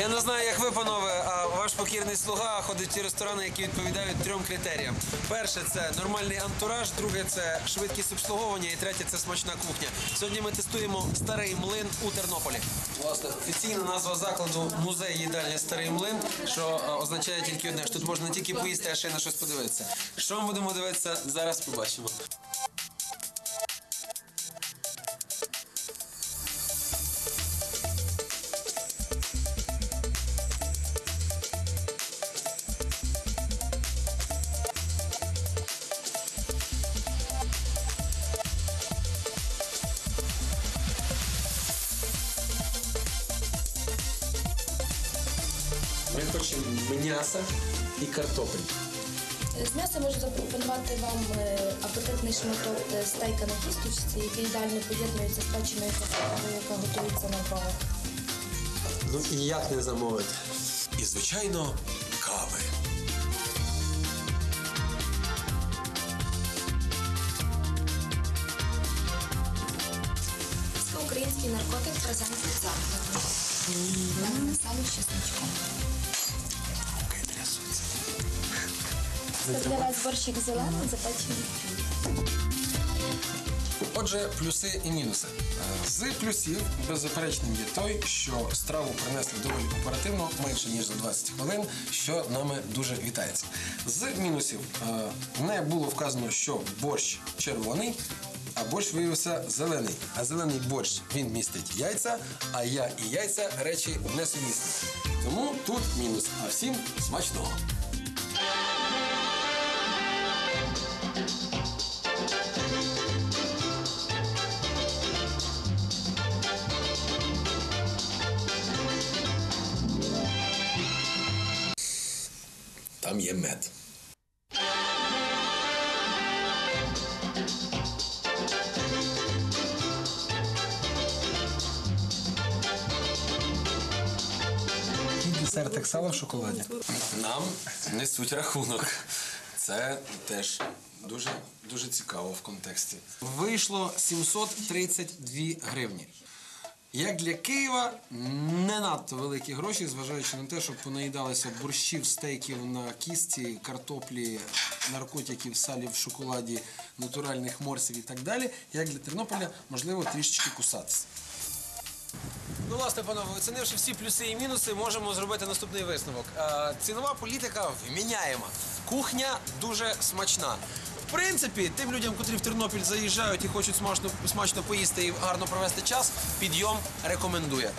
Я не знаю, як ви, панове, а ваш покірний слуга ходить ті ресторани, які відповідають трьом критеріям. Перше це нормальний антураж, друге це швидкість обслуговування, і третє це смачна кухня. Сьогодні ми тестуємо старий млин у Тернополі. Власне, офіційна назва закладу музей їдальня Старий млин, що е, означає тільки одне, що тут можна не тільки поїсти, а ще й на щось подивитися. Що ми будемо дивитися, зараз побачимо. Ми хочемо м'яса і картоплі. З м'яса можу запропонувати вам е, апетитний шматок е, стейка на кісточці, який ідеально поєднується з печеною картоплею, яка готується на бровах. Ну і як не замовити? І, звичайно, кави. Це український наркотик презент від закладу. Певне Це для вас борщик зелений, запечений. Отже, плюси і мінуси. З плюсів беззаперечним є той, що страву принесли доволі оперативно, менше ніж за 20 хвилин, що нами дуже вітається. З мінусів е, не було вказано, що борщ червоний. А борщ виявився зелений. А зелений борщ він містить яйця, а я і яйця речі несумісні. Тому тут мінус. А всім смачного. Там є мед. Десерт як сало в шоколаді. Нам несуть рахунок. Це теж дуже, дуже цікаво в контексті. Вийшло 732 гривні. Як для Києва, не надто великі гроші, зважаючи на те, що понаїдалися борщів, стейків на кісті, картоплі, наркотиків, салі в шоколаді, натуральних морсів і так далі. Як для Тернополя, можливо, трішечки кусатися. Ну, власне, панове, оцінивши всі плюси і мінуси, можемо зробити наступний висновок. Е, цінова політика вміняєма. Кухня дуже смачна. В принципі, тим людям, котрі в Тернопіль заїжджають і хочуть смачно, смачно поїсти і гарно провести час, підйом рекомендує.